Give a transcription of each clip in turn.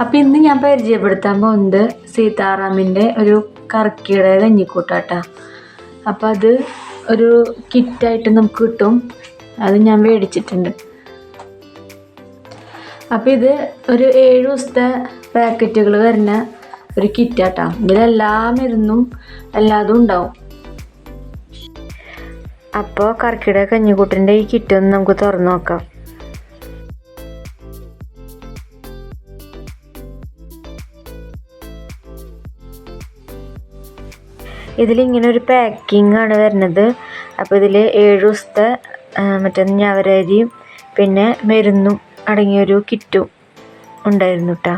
അപ്പം ഇന്ന് ഞാൻ പരിചയപ്പെടുത്താൻ പോകുന്നത് സീതാറാമിന്റെ ഒരു കറക്കിയുടെ കഞ്ഞിക്കൂട്ടാട്ട. അപ്പം അത് ഒരു കിറ്റായിട്ട് നമുക്ക് കിട്ടും. അത് ഞാൻ മേടിച്ചിട്ടുണ്ട്. അപ്പം ഇത് ഒരു ഏഴ് ദിവസത്തെ പാക്കറ്റുകൾ വരുന്ന ഒരു കിറ്റാട്ടാ ഇതിലെല്ലാ മരുന്നും എല്ലാതും ഉണ്ടാവും. അപ്പോൾ കർക്കിടക കഞ്ഞിക്കൂട്ടിന്റെ ഈ കിറ്റൊന്ന് നമുക്ക് തുറന്നു നോക്കാം. ഇതിലിങ്ങനെ ഒരു പാക്കിംഗ് ആണ് വരുന്നത്. അപ്പോൾ ഇതിൽ ഏഴ് ദിവസത്തെ മറ്റേ ഞവരരിയും പിന്നെ മരുന്നും അടങ്ങിയൊരു കിറ്റും ഉണ്ടായിരുന്നു കേട്ടോ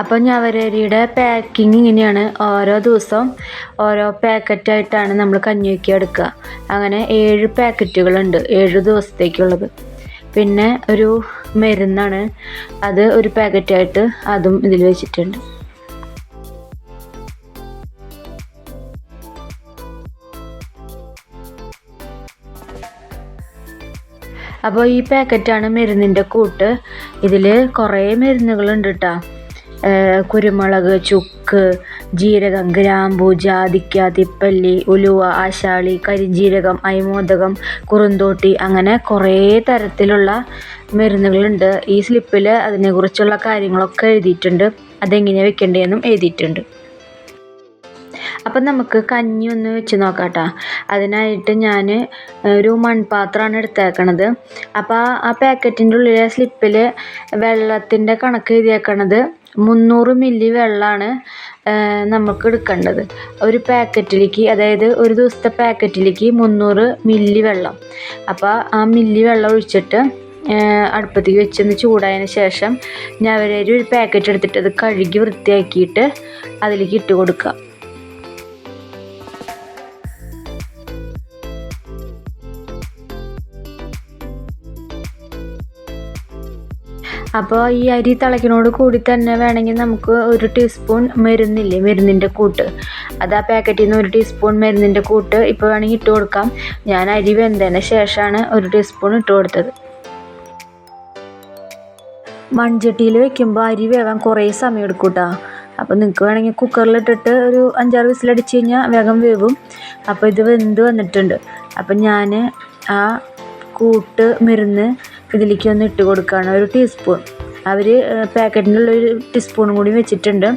അപ്പോൾ ഞവരരിയുടെ പാക്കിങ് ഇങ്ങനെയാണ് ഓരോ ദിവസവും ഓരോ പാക്കറ്റായിട്ടാണ് നമ്മൾ കഞ്ഞിക്ക് എടുക്കുക അങ്ങനെ ഏഴ് പാക്കറ്റുകളുണ്ട് ഏഴ് ദിവസത്തേക്കുള്ളത്. പിന്നെ ഒരു മരുന്നാണ് അത് ഒരു പാക്കറ്റായിട്ട് അതും ഇതിൽ വെച്ചിട്ടുണ്ട്. അപ്പോൾ ഈ പാക്കറ്റാണ് മരുന്നിന്റെ കൂട്ട്. ഇതിൽ കുറേ മരുന്നുകളുണ്ട് കേട്ടോ കുരുമുളക് ചുക്ക് ജീരകം ഗ്രാമ്പു ജാതിക്ക തിപ്പല്ലി ഉലുവ ആശാളി കരിഞ്ജീരകം അയ്മോദകം കുറുന്തോട്ടി അങ്ങനെ കുറേ തരത്തിലുള്ള മരുന്നുകളുണ്ട്. ഈ സ്ലിപ്പിൽ അതിനെക്കുറിച്ചുള്ള കാര്യങ്ങളൊക്കെ എഴുതിയിട്ടുണ്ട്. അതെങ്ങനെ വെക്കേണ്ടതെന്നും എഴുതിയിട്ടുണ്ട്. അപ്പം നമുക്ക് കഞ്ഞി ഒന്ന് വെച്ച് നോക്കാട്ടോ. അതിനായിട്ട് ഞാൻ ഒരു മൺപാത്രമാണ് എടുത്തേക്കണത്. അപ്പോൾ ആ പാക്കറ്റിന്റെ ഉള്ളിലെ സ്ലിപ്പിൽ വെള്ളത്തിന്റെ കണക്ക് എഴുതിയേക്കണത് മുന്നൂറ് മില്ലി വെള്ളമാണ് നമുക്ക് എടുക്കേണ്ടത്. ഒരു പാക്കറ്റിലേക്ക് അതായത് ഒരു ദിവസത്തെ പാക്കറ്റിലേക്ക് മുന്നൂറ് മില്ലി വെള്ളം. അപ്പോൾ ആ മില്ലി വെള്ളം ഒഴിച്ചിട്ട് അടുപ്പത്തേക്ക് വെച്ചൊന്ന് ചൂടായതിന് ശേഷം ഞാൻ ഒരു പാക്കറ്റ് എടുത്തിട്ട് അത് കഴുകി വൃത്തിയാക്കിയിട്ട് അതിലേക്ക് ഇട്ട് കൊടുക്കുക. അപ്പോൾ ഈ അരി തിളയ്ക്കണോട് കൂടി തന്നെ വേണമെങ്കിൽ നമുക്ക് ഒരു ടീസ്പൂൺ മരുന്നില്ലേ മരുന്നിന്റെ കൂട്ട്. അത് ആ പാക്കറ്റിൽ നിന്ന് ഒരു ടീസ്പൂൺ മരുന്നിന്റെ കൂട്ട് ഇപ്പോൾ വേണമെങ്കിൽ ഇട്ട് കൊടുക്കാം. ഞാൻ അരി വെന്തതിന് ശേഷമാണ് ഒരു ടീസ്പൂൺ ഇട്ട് കൊടുത്തത്. മൺചട്ടിയിൽ വെക്കുമ്പോൾ അരി വേഗം കുറേ സമയം എടുക്കും കേട്ടോ അപ്പോൾ നിങ്ങൾക്ക് വേണമെങ്കിൽ കുക്കറിലിട്ടിട്ട് ഒരു അഞ്ചാറ് വിസിലടിച്ച് കഴിഞ്ഞാൽ വേഗം വേവും. അപ്പോൾ ഇത് വെന്ത് വന്നിട്ടുണ്ട്. അപ്പം ഞാൻ ആ കൂട്ട് മരുന്ന് ഇതിലേക്ക് ഒന്ന് ഇട്ട് കൊടുക്കുകയാണ്. ഒരു ടീസ്പൂൺ അവർ പാക്കറ്റിനുള്ള ഒരു ടീസ്പൂൺ കൂടി വെച്ചിട്ടുണ്ട്.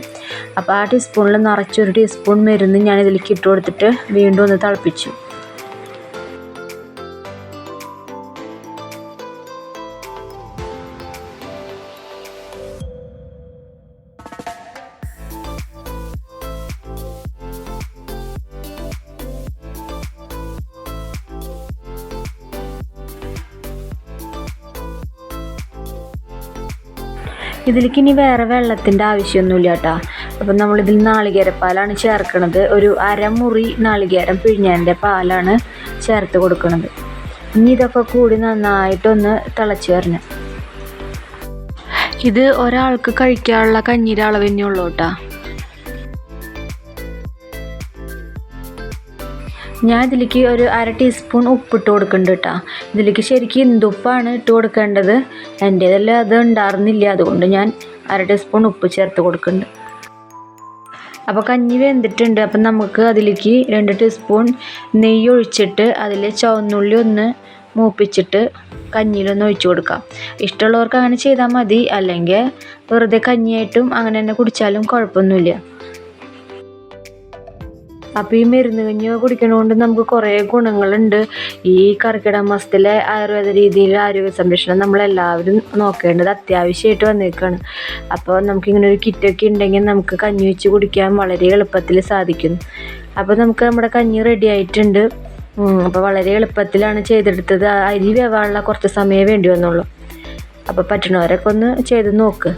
അപ്പോൾ ആ ടീസ്പൂണിൽ നിറച്ചൊരു ടീസ്പൂൺ മരുന്ന് ഞാൻ ഇതിലേക്ക് ഇട്ട് കൊടുത്തിട്ട് വീണ്ടും ഒന്ന് തിളപ്പിച്ചു. ഇതിലേക്ക് ഇനി വേറെ വെള്ളത്തിന്റെ ആവശ്യമൊന്നുമില്ല കേട്ടോ. അപ്പം നമ്മളിതിൽ നാളികേരപ്പാലാണ് ചേർക്കുന്നത് ഒരു അരമുറി നാളികേരം പിഴിഞ്ഞതിന്റെ പാലാണ് ചേർത്ത് കൊടുക്കുന്നത് ഇനി ഇതൊക്കെ കൂടി നന്നായിട്ടൊന്ന് തിളച്ച് വരണം. ഇത് ഒരാൾക്ക് കഴിക്കാനുള്ള കഞ്ഞീരളവ് അളവിനെ ഉള്ളൂ കേട്ടോ. ഞാൻ ഇതിലേക്ക് ഒരു അര ടീസ്പൂൺ ഉപ്പിട്ട് കൊടുക്കുന്നുണ്ട് കേട്ടോ ഇതിലേക്ക് ശരിക്കും ഇന്തുപ്പാണ് ഇട്ട് കൊടുക്കേണ്ടത്. എന്റേതല്ല അത് ഉണ്ടായിരുന്നില്ല അതുകൊണ്ട് ഞാൻ അര ടീസ്പൂൺ ഉപ്പ് ചേർത്ത് കൊടുക്കുന്നുണ്ട്. അപ്പോൾ കഞ്ഞി വെന്തിട്ടുണ്ട്. അപ്പം നമുക്ക് അതിലേക്ക് രണ്ട് ടീസ്പൂൺ നെയ്യ് ഒഴിച്ചിട്ട് അതിൽ ചുവന്നുള്ളി ഒന്ന് മൂപ്പിച്ചിട്ട് കഞ്ഞിയിലൊന്ന് ഒഴിച്ചു കൊടുക്കാം. ഇഷ്ടമുള്ളവർക്ക് അങ്ങനെ ചെയ്താൽ മതി. അല്ലെങ്കിൽ വെറുതെ കഞ്ഞിയായിട്ടും അങ്ങനെ തന്നെ കുടിച്ചാലും കുഴപ്പമൊന്നുമില്ല. അപ്പോൾ ഈ മരുന്ന് കഞ്ഞി കുടിക്കണോണ്ട് നമുക്ക് കുറേ ഗുണങ്ങളുണ്ട്. ഈ കർക്കിടക മാസത്തിലെ ആയുർവേദ രീതിയിൽ ആരോഗ്യ സംരക്ഷണം നമ്മളെല്ലാവരും നോക്കേണ്ടത് അത്യാവശ്യമായിട്ട് വന്നേക്കാണ്. അപ്പോൾ നമുക്കിങ്ങനെ ഒരു കിറ്റൊക്കെ ഉണ്ടെങ്കിൽ നമുക്ക് കഞ്ഞി വെച്ച് കുടിക്കാൻ വളരെ എളുപ്പത്തിൽ സാധിക്കുന്നു അപ്പോൾ നമുക്ക് നമ്മുടെ കഞ്ഞി റെഡി ആയിട്ടുണ്ട്. അപ്പോൾ വളരെ എളുപ്പത്തിലാണ് ചെയ്തെടുത്തത്. അരി വേവാനുള്ള കുറച്ച് സമയമേ വേണ്ടി വന്നുള്ളൂ. അപ്പോൾ പറ്റണവരൊക്കെ ഒന്ന് ചെയ്ത് നോക്ക്.